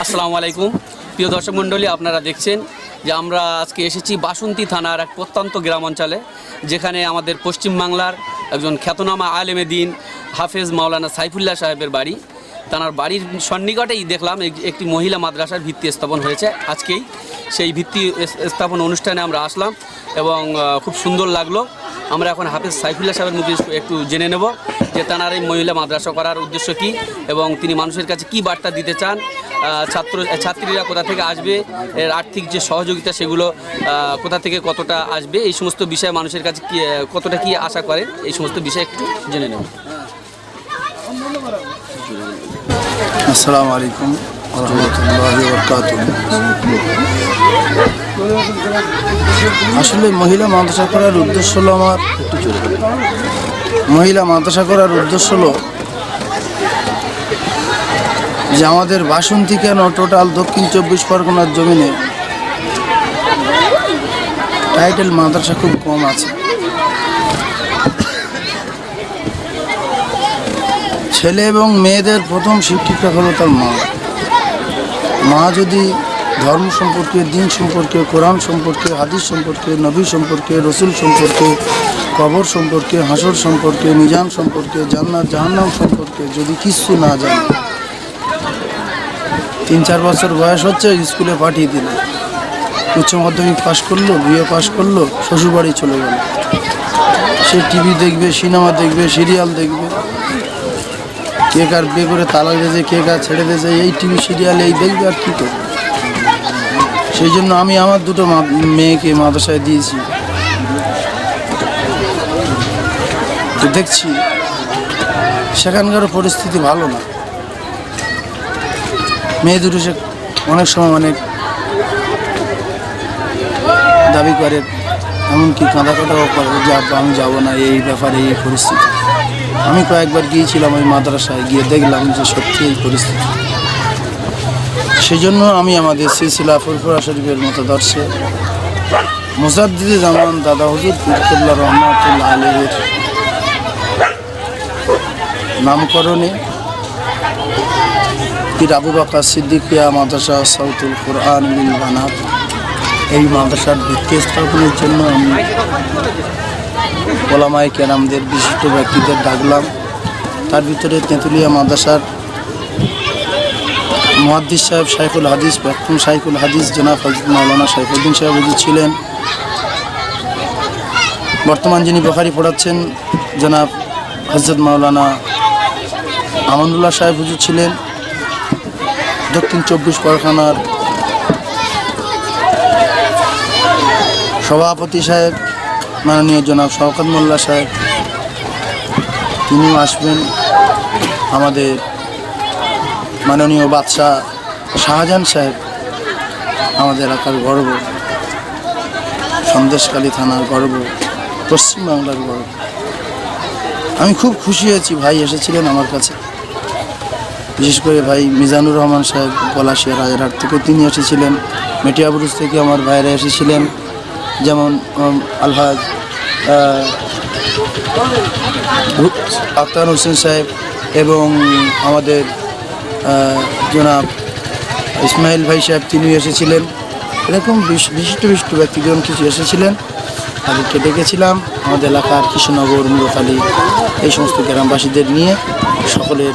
আসসালামু আলাইকুম। প্রিয় দর্শক মণ্ডলী, আপনারা দেখছেন যে আমরা আজকে এসেছি বাসন্তী থানার এক প্রত্যন্ত গ্রাম অঞ্চলে, যেখানে আমাদের পশ্চিমবাংলার একজন খ্যাতনামা আলেমে দিন হাফেজ মাওলানা সাইফুল্লাহ সাহেবের বাড়ি। তার বাড়ির সন্নিকটেই দেখলাম এক- একটি মহিলা মাদ্রাসার ভিত্তি স্থাপন হয়েছে। আজকেই সেই ভিত্তি স্থাপন অনুষ্ঠানে আমরা আসলাম এবং খুব সুন্দর লাগল। আমরা এখন হাফেজ সাইফুল্লাহ সাহেবের মুখে একটু- জেনে নেব যে তাঁর এই মহিলা মাদ্রাসা করার উদ্দেশ্য কী এবং তিনি মানুষের কাছে কি বার্তা দিতে চান। ছাত্র ছাত্রীরা কোথা থেকে আসবে, এর আর্থিক যে সহযোগিতা সেগুলো কোথা থেকে কতটা আসবে, এই সমস্ত বিষয়ে মানুষের কাছে কতটা কি আশা করে এই সমস্ত বিষয়ে একটু জেনে নেব। আসসালামু আলাইকুম আসলে মহিলা মাদ্রাসা করার উদ্দেশ্য হলো আমার একটু মহিলা মাদ্রাসা করার উদ্দেশ্য হলো যে আমাদের বাসন্তী কেন টোটাল দক্ষিণ চব্বিশ পরগনার জমিনে টাইটেল মাদ্রাসা খুব কম আছে? ছেলে এবং মেয়েদের প্রথম শিক্ষিকা হলো তার মা। মা যদি ধর্ম সম্পর্কে, দিন সম্পর্কে, কোরআন সম্পর্কে, হাদিস সম্পর্কে, নবী সম্পর্কে, রসুল সম্পর্কে, কবর সম্পর্কে, হাসর সম্পর্কে নিজাম সম্পর্কে, জান্নাত, জাহান্নাম সম্পর্কে যদি কিচ্ছু না জানে তিন চার বছর বয়স হচ্ছে, স্কুলে পাঠিয়ে দিল। উচ্চ মাধ্যমিক পাশ করল, বিএ পাশ করল, শ্বশুরবাড়ি চলে গেল। সে টিভি দেখবে, সিনেমা দেখবে, সিরিয়াল দেখবে। কে কার বিয়ে করে তালাক দিয়েছে কে কার ছেড়ে দিয়েছে, এই টিভি, সিরিয়াল, এই দেখবে আর কী করবে? সেই জন্য আমি আমার দুটো মেয়েকে মাদ্রাসায় দিয়েছি। তো দেখছি, সেখানকার পরিস্থিতি ভালো না। মেয়ে দুটো সে অনেক সময় অনেক দাবি করে, এমনকি কাঁদা কাটাও করে, যে আব্বা, আমি যাব না, এই ব্যাপারে এই পরিস্থিতি। আমি কয়েকবার গিয়েছিলাম ওই মাদ্রাসায়, গিয়ে দেখলাম যে সত্যি এই পরিস্থিতি। সেই জন্য আমি আমাদের সিলসিলা ফুরফুরা শরীফের মতো দর্শে মুসাদ্দিদে জামান দাদা হুজুর ফিরতুল্লাহ রহমাতুল্লাহ আলহের নামকরণে পীর আবু বাকা সিদ্দিকিয়া মাদ্রাসা সাউতুল কোরআন মিল বানাত। এই মাদ্রাসার ভিত্তি স্থাপনের জন্য আমি ওলামাই কেরামদের, বিশিষ্ট ব্যক্তিদের ডাকলাম। তার ভিতরে তেঁতুলিয়া মাদ্রাসার মহাদ্দিস সাহেব শাইখুল হাদিস প্রাক্তন শাইখুল হাদিস, জনাব হজরত মাওলানা শাইফুদ্দিন সাহেব হুজুর ছিলেন। বর্তমান যিনি বখারি পড়াচ্ছেন, জনাব হজরত মাওলানা আমানুল্লাহ সাহেব হুজুর ছিলেন দক্ষিণ চব্বিশ পরগনার সভাপতি সাহেব, মাননীয় জনাব শওকত মোল্লা সাহেব। তিনিও আসবেন আমাদের মাননীয় বাদশাহ শাহজাহান সাহেব আমাদের এলাকার গর্ব। সন্দেশকালী থানার গর্ব, পশ্চিমবাংলার গর্ব। আমি খুব খুশি হয়েছি, ভাই এসেছিলেন আমার কাছে। বিশেষ করে ভাই মিজানুর রহমান সাহেব পলাশিয়া রাজারহাট থেকে তিনি এসেছিলেন। মেটিয়াবুরুজ থেকে আমার ভাইরা এসেছিলেন। যেমন আলহাজ আহ, আখতার হোসেন সাহেব এবং আমাদের জনাব ইসমাইল ভাই সাহেব তিনি এসেছিলেন। এরকম বিশ- বিশিষ্ট বিশিষ্ট ব্যক্তিজন কিছু এসেছিলেন। তাদেরকে ডেকেছিলাম আমাদের এলাকার কৃষ্ণনগর মুরখালী এই সমস্ত গ্রামবাসীদের নিয়ে সকলের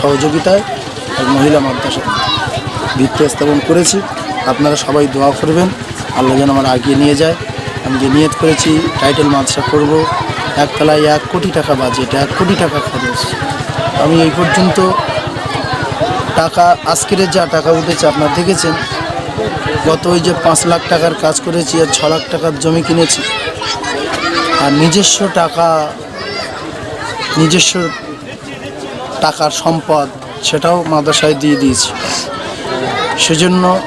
সহযোগিতায় এক মহিলা মাদ্রাসা ভিত্তি স্থাপন করেছি। আপনারা সবাই দোয়া করবেন। আল্লাহ যেন আমার আগিয়ে নিয়ে যায়। আমি যে নিয়ত করেছি, টাইটেল মাদ্রাসা করব। একতলায় এক কোটি টাকা বাজেট এক কোটি টাকা খরচ। আমি এই পর্যন্ত টাকা, আজকের যা টাকা উঠেছে, আপনারা দেখেছেন? গত ওই যে পাঁচ লাখ টাকার কাজ করেছি আর ছ লাখ টাকার জমি কিনেছি। আর নিজস্ব টাকা, নিজস্ব টাকার সম্পদ সেটাও মাদ্রাসায় দিয়ে দিয়েছি। সেজন্য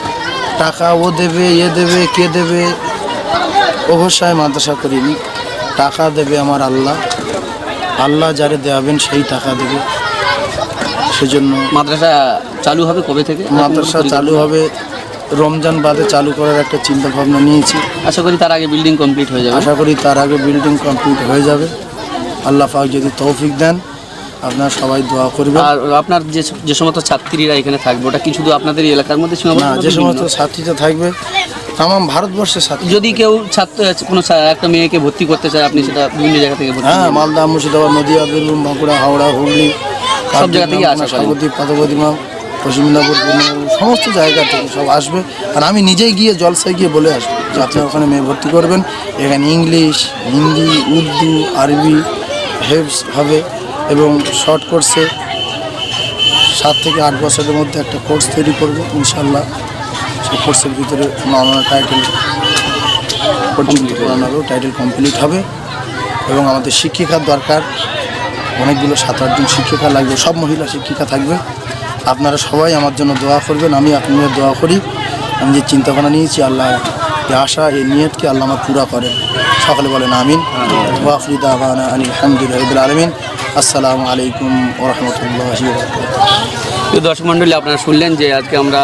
টাকা ও দেবে এ দেবে কে দেবে অবশ্যই মাদ্রাসা করিনি। টাকা দেবে আমার আল্লাহ। আল্লাহ যারে দেওয়াবেন সেই টাকা দেবে। সেজন্য মাদ্রাসা চালু হবে কবে থেকে? মাদ্রাসা চালু হবে রমজান বাদে চালু করার একটা চিন্তা ভাবনা নিয়েছি। আশা করি তার আগে বিল্ডিং কমপ্লিট হয়ে যাবে। আশা করি তার আগে বিল্ডিং কমপ্লিট হয়ে যাবে। আল্লাহ পাক যদি তৌফিক দেন। আপনারা সবাই দোয়া করবেন। আর আপনার যে যে সমস্ত ছাত্রীরা এখানে থাকবে ওটা কি শুধু আপনাদের এলাকার মধ্যে না যে সমস্ত ছাত্রীরা থাকবে তাম ভারতবর্ষের ছাত্রী। যদি কেউ ছাত্র কোনো একটা মেয়েকে ভর্তি করতে চায় আপনি সেটা বিভিন্ন জায়গা থেকে হ্যাঁ মালদা মুর্শিদাবাদ নদীয়া বীরভূম বাঁকুড়া হাওড়া হুগলি সব জায়গা থেকে আসা। স্বাগতিক পাতবদিমা পশ্চিম মেদিনীপুর সমস্ত জায়গা থেকে সব আসবে। আর আমি নিজেই গিয়ে জলসায় গিয়ে বলে আসব যে আপনি ওখানে মেয়ে ভর্তি করবেন। এখানে ইংলিশ হিন্দি উর্দু আরবি হেভস হবে। এবং শর্ট কোর্সে সাত থেকে আট বছরের মধ্যে একটা কোর্স তৈরি করব ইনশাল্লাহ। সেই কোর্সের ভিতরে মাওলানা টাইটেল পর্যন্ত হবে টাইটেল কমপ্লিট হবে। এবং আমাদের শিক্ষিকার দরকার। অনেকগুলো সাত আটজন শিক্ষিকা লাগবে সব মহিলা শিক্ষিকা থাকবে। আপনারা সবাই আমার জন্য দোয়া করবেন আমি আপনাদের দোয়া করি। আমি যে চিন্তা ভাবনা নিয়েছি আল্লাহ আশা এই নিয়তকে আল্লাহ আমার পুরা করেন। সকলে বলেন আমিন। ওয়াফরি দাওয়ানা আনিল হামদুলিল্লাহ আলমিন। আসসালামু আলাইকুম ওরহমতুল্লাহ দর্শক মণ্ডলী আপনারা শুনলেন যে আজকে আমরা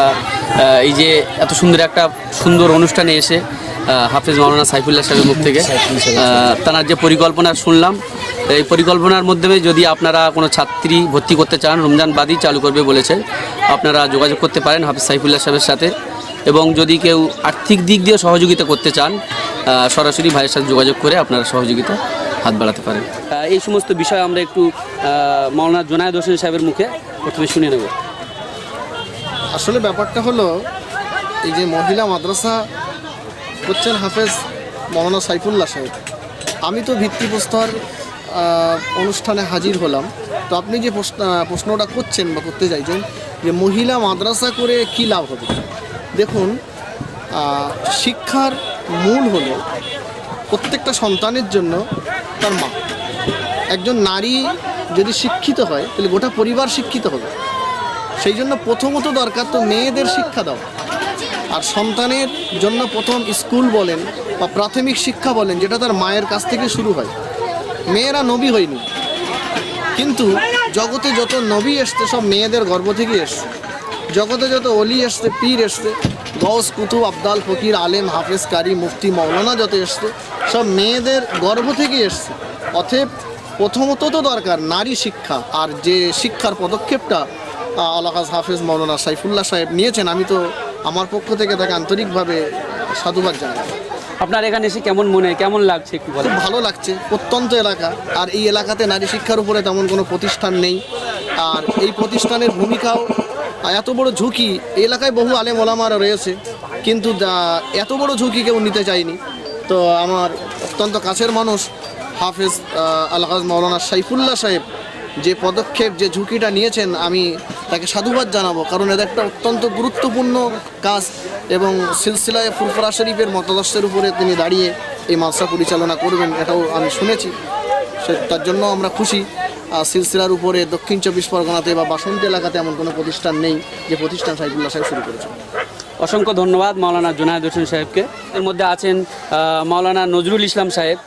এই যে এত সুন্দর একটা সুন্দর অনুষ্ঠানে এসে হাফিজ মাওলানা সাইফুল্লাহ সাহেবের মুখ থেকে তার যে পরিকল্পনা শুনলাম এই পরিকল্পনার মাধ্যমে যদি আপনারা কোনো ছাত্রী ভর্তি করতে চান রমজান বাদই চালু করবে বলেছে আপনারা যোগাযোগ করতে পারেন হাফিজ সাইফুল্লাহ সাহেবের সাথে। এবং যদি কেউ আর্থিক দিক দিয়ে সহযোগিতা করতে চান সরাসরি ভাইয়ের সাথে যোগাযোগ করে আপনারা সহযোগিতা হাত বাড়াতে পারেন এই সমস্ত বিষয় আমরা একটু আহ, মাওলানা জোনায়দ হোসেন সাহেবের মুখে প্রথমে শুনে নেব। আসলে ব্যাপারটা হলো এই যে মহিলা মাদ্রাসা করছেন হাফেজ মৌলানা সাইফুল্লাহ সাহেব। আমি তো ভিত্তিপ্রস্তর অনুষ্ঠানে হাজির হলাম। তো আপনি যে প্রশ্ন প্রশ্নটা করছেন বা করতে চাইছেন যে মহিলা মাদ্রাসা করে কি লাভ হবে? দেখুন শিক্ষার মূল হলো প্রত্যেকটা সন্তানের জন্য তার মা। একজন নারী যদি শিক্ষিত হয়, তাহলে গোটা পরিবার শিক্ষিত হবে। সেই জন্য প্রথমত দরকার তো মেয়েদের শিক্ষা দেওয়া। আর সন্তানের জন্য প্রথম স্কুল বলেন বা প্রাথমিক শিক্ষা বলেন, যেটা তার মায়ের কাছ থেকে শুরু হয়। মেয়েরা নবী হয়নি। কিন্তু জগতে যত নবী এসছে, সব মেয়েদের গর্ভ থেকে এসছে। জগতে যত অলি এসছে, পীর এসছে গৌস কুতুব আবদাল ফকির আলেম হাফেজ কারি মুফতি মৌলানা যত এসছে সব মেয়েদের গর্ভ থেকে এসছে। অতএব প্রথমত তো দরকার নারী শিক্ষা আর যে শিক্ষার পদক্ষেপটা আহ, হাফেজ মৌলানা সাইফুল্লাহ সাহেব নিয়েছেন আমি তো আমার পক্ষ থেকে তাকে আন্তরিকভাবে সাধুবাদ জানাই। আপনার এখানে এসে কেমন মনে কেমন লাগছে একটু বলেন? ভালো লাগছে প্রত্যন্ত এলাকা। আর এই এলাকাতে নারী শিক্ষার উপরে তেমন কোনো প্রতিষ্ঠান নেই। আর এই প্রতিষ্ঠানের ভূমিকাও এত বড় ঝুঁকি এলাকায় বহু আলেম ওলামারা রয়েছে, কিন্তু এত বড় ঝুঁকি কেউ নিতে চায়নি। তো আমার অত্যন্ত কাছের মানুষ, হাফেজ আলহাজ মৌলানা সাইফুল্লাহ সাহেব, যে পদক্ষেপ, যে ঝুঁকিটা নিয়েছেন, আমি তাকে সাধুবাদ জানাব, কারণ এটা একটা অত্যন্ত গুরুত্বপূর্ণ কাজ এবং সিলসিলায় ফুরফুরা শরীফের মতাদর্শের উপরে তিনি দাঁড়িয়ে এই মাদ্রাসা পরিচালনা করবেন, এটাও আমি শুনেছি। তার জন্য আমরা খুশি। সিলসিলার উপরে দক্ষিণ চব্বিশ পরগনাতে বা বাসন্তী এলাকাতে এমন কোনো প্রতিষ্ঠান নেই যে প্রতিষ্ঠান সাইফুল্লাহ সাহেব শুরু করেছেন অসংখ্য ধন্যবাদ মাওলানা জুনায়দ হোসেন সাহেবকে। এর মধ্যে আছেন মাওলানা নজরুল ইসলাম সাহেব।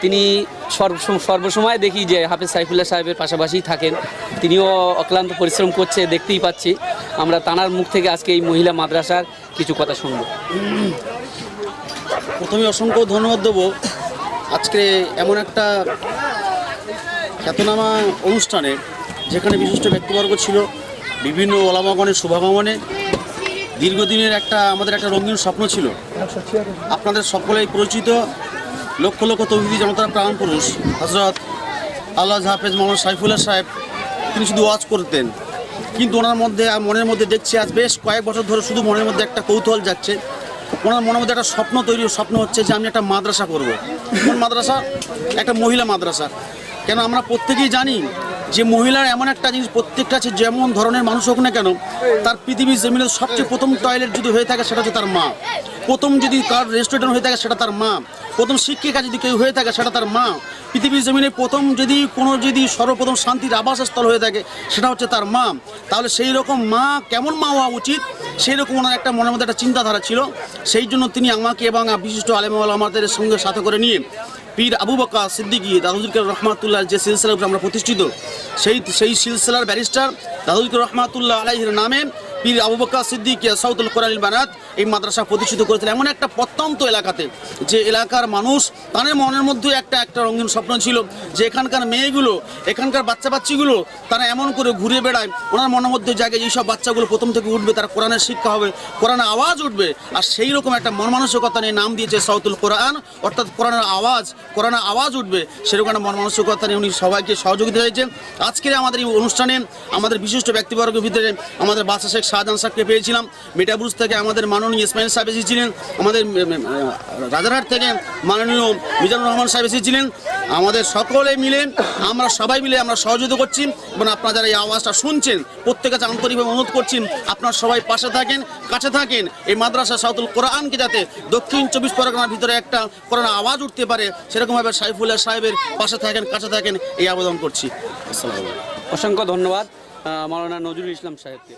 তিনি সর্ব- সর্বসময় দেখি যে হাফেজ সাইফুল্লাহ সাহেবের পাশাপাশি থাকেন। তিনিও অক্লান্ত পরিশ্রম করছে দেখতেই পাচ্ছি। আমরা তানার মুখ থেকে আজকে এই মহিলা মাদ্রাসার কিছু কথা শুনব। প্রথমে অসংখ্য ধন্যবাদ দেবো। আজকে এমন একটা খ্যাতনামা অনুষ্ঠানে যেখানে বিশিষ্ট ব্যক্তিবর্গ ছিল, বিভিন্ন ওলামাগণের শুভাগমনে দীর্ঘদিনের একটা, আমাদের একটা রঙিন স্বপ্ন ছিল। আপনাদের সকলেই পরিচিত, লক্ষ লক্ষ তৌহিদি জনতার প্রাণ পুরুষ হজরত আল্লাহ হাফেজ মোহাম্মদ সাইফুল্লাহ সাহেব, তিনি শুধু ওয়াজ করতেন। কিন্তু ওনার মধ্যে আর মনের মধ্যে দেখছি আজ বেশ কয়েক বছর ধরে শুধু মনের মধ্যে একটা কৌতূহল যাচ্ছে। ওনার মনের মধ্যে একটা স্বপ্ন তৈরি, স্বপ্ন হচ্ছে যে আমি একটা মাদ্রাসা করব। কোন মাদ্রাসা? একটা মহিলা মাদ্রাসা। কেন আমরা প্রত্যেকেই জানি যে মহিলার এমন একটা জিনিস, প্রত্যেকটা আছে, যেমন ধরনের মানুষ হোক না কেন, তার পৃথিবীর জমিনের সবচেয়ে প্রথম টয়লেট যদি হয়ে থাকে সেটা হচ্ছে তার মা। প্রথম যদি কার রেস্টুরেন্ট হয়ে থাকে সেটা তার মা। প্রথম শিক্ষিকা যদি কেউ হয়ে থাকে সেটা তার মা। পৃথিবীর জমিনে প্রথম যদি কোনো যদি সর্বপ্রথম শান্তির আবাসস্থল হয়ে থাকে সেটা হচ্ছে তার মা। তাহলে সেই রকম মা কেমন মা হওয়া উচিত? সেই রকম ওনার একটা মনের মধ্যে একটা চিন্তাধারা ছিল। সেই জন্য তিনি আমাকে এবং বিশিষ্ট আলেম আমাদের সঙ্গে সাথে করে নিয়ে পীর আবু বকা সিদ্দিকি দাদুদুল রহমাতুল্লাহ যে সিলসিলার উপরে আমরা প্রতিষ্ঠিত, সেই সেই সিলসিলার ব্যারিস্টার দাদুদুল রহমাতুল্লাহ আলাইহির নামে পীর আবু বকা সিদ্দিকিয়া সাউতুল কোরআন বানাত এই মাদ্রাসা প্রতিষ্ঠিত করেছিলেন এমন একটা প্রত্যন্ত এলাকাতে যে এলাকার মানুষ, তাদের মনের মধ্যে একটা একটা রঙিন স্বপ্ন ছিল যে এখানকার মেয়েগুলো, এখানকার বাচ্চা বাচ্চিগুলো তারা এমন করে ঘুরে বেড়ায়, ওনার মনের মধ্যে জায়গায় যেসব বাচ্চাগুলো প্রথম থেকে উঠবে, তারা কোরআনের শিক্ষা হবে, কোরআনের আওয়াজ উঠবে, আর সেই রকম একটা মন মানসিকতা নিয়ে নাম দিয়েছে সাউতুল কোরআন, অর্থাৎ কোরআনের আওয়াজ কোরআনের আওয়াজ উঠবে, সেরকম একটা মন মানসিকতা নিয়ে উনি সবাইকে সহযোগিতা হয়েছে আজকের আমাদের এই অনুষ্ঠানে আমাদের বিশিষ্ট ব্যক্তিবর্গের ভিতরে আমাদের বাদশা শেখ শাহজাহান সাহেবকে পেয়েছিলাম। মেটাবুজ থেকে আমাদের মাননীয় ইসমাইল সাহেব এসেছিলেন আমাদের রাজারহাট থেকে মাননীয় মিজানুর রহমান সাহেব এসেছিলেন। আমাদের সকলে মিলে আমরা সবাই মিলে আমরা সহযোগিতা করছি এবং আপনারা যারা এই আওয়াজটা শুনছেন প্রত্যেকের কাছে আন্তরিকভাবে অনুরোধ করছি আপনারা সবাই পাশে থাকেন কাছে থাকেন। এই মাদ্রাসা সাউতুল কোরআনকে যাতে দক্ষিণ চব্বিশ পরগনার ভিতরে একটা কোরআন আওয়াজ উঠতে পারে সেরকমভাবে সাইফুল্লাহ সাহেবের পাশে থাকেন কাছে থাকেন এই আবেদন করছি। অসংখ্য ধন্যবাদ আহ, মাওলানা নজরুল ইসলাম সাহেবকে।